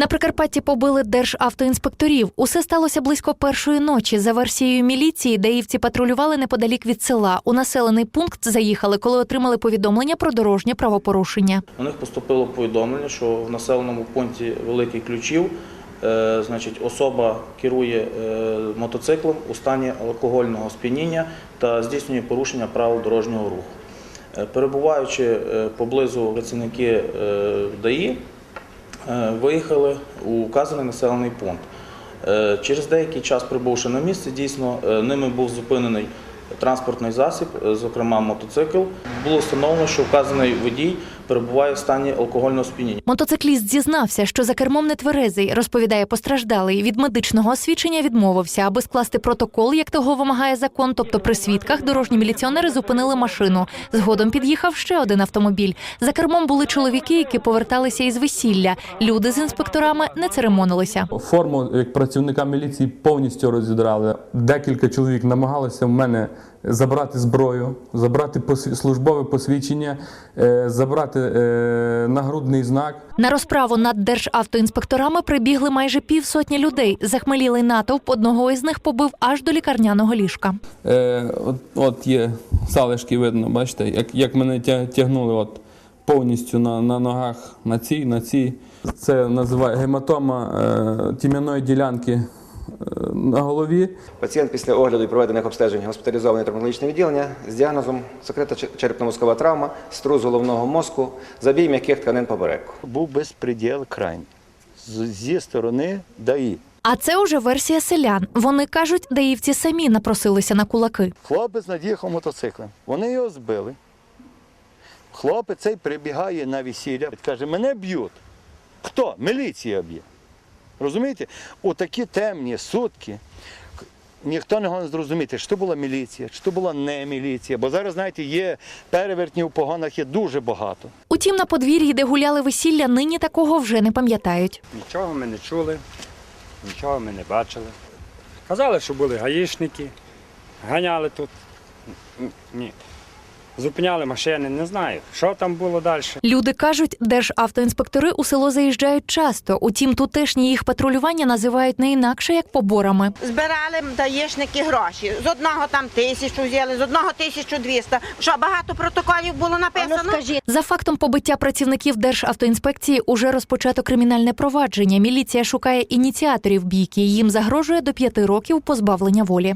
На Прикарпатті побили державтоінспекторів. Усе сталося близько першої ночі. За версією міліції, даївці патрулювали неподалік від села. У населений пункт заїхали, коли отримали повідомлення про дорожнє правопорушення. У них поступило повідомлення, що в населеному пункті Великий Ключів е, значить, особа керує е, мотоциклом у стані алкогольного сп'яніння та здійснює порушення правил дорожнього руху. Е, Перебуваючи поблизу працівники ДАІ, виїхали у указаний населений пункт. Е, Через деякий час, прибувши на місце, дійсно е, ними був зупинений транспортний засіб, е, зокрема мотоцикл. Було встановлено, що вказаний водій перебуває в стані алкогольного сп'яніння. Мотоцикліст зізнався, що за кермом не тверезий, розповідає постраждалий. Від медичного освідчення відмовився, аби скласти протокол, як того вимагає закон. Тобто при свідках дорожні міліціонери зупинили машину. Згодом під'їхав ще один автомобіль. За кермом були чоловіки, які поверталися із весілля. Люди з інспекторами не церемонилися. Форму як працівника міліції повністю розідрали. Декілька чоловік намагалися в мене забрати зброю, забрати службове посвідчення, е, забрати е, нагрудний знак. На розправу над державтоінспекторами прибігли майже півсотні людей. Захмелілий натовп одного із них побив аж до лікарняного ліжка. Е, от, от є залишки видно, бачите, як, як мене тя- тягнули от, повністю на, на ногах, на цій, на цій. Це називає гематома е, тім'яної ділянки на голові. Пацієнт після огляду і проведених обстежень госпіталізований в травматологічне відділення з діагнозом закрита черепно-мозкова травма, струс головного мозку, забій м'яких тканин попереку. був безпреділ крайній зі сторони ДАІ. А це уже версія селян. Вони кажуть, даївці самі напросилися на кулаки. Хлопець над'їхав мотоциклем. Вони його збили. Хлопець цей прибігає на весілля, каже, мене б'ють. Хто? Міліція б'є. Розумієте? У такі темні сутки ніхто не може зрозуміти, чи то була міліція, чи то була не міліція. Бо зараз, знаєте, є перевертні в погонах є дуже багато. Утім, на подвір'ї, де гуляли весілля, нині такого вже не пам'ятають. Нічого ми не чули, нічого ми не бачили. Казали, що були гаїшники, ганяли тут. Ні. Зупиняли машини, не знаю, що там було далі. Люди кажуть, державтоінспектори у село заїжджають часто. Утім, тутешні їх патрулювання називають не інакше як поборами. Збирали даєшники гроші. З одного там тисячу взяли, з одного тисячу двісті. Що багато протоколів було написано? За фактом побиття працівників Державтоінспекції уже розпочато кримінальне провадження. Міліція шукає ініціаторів бійки. Їм загрожує до п'яти років позбавлення волі.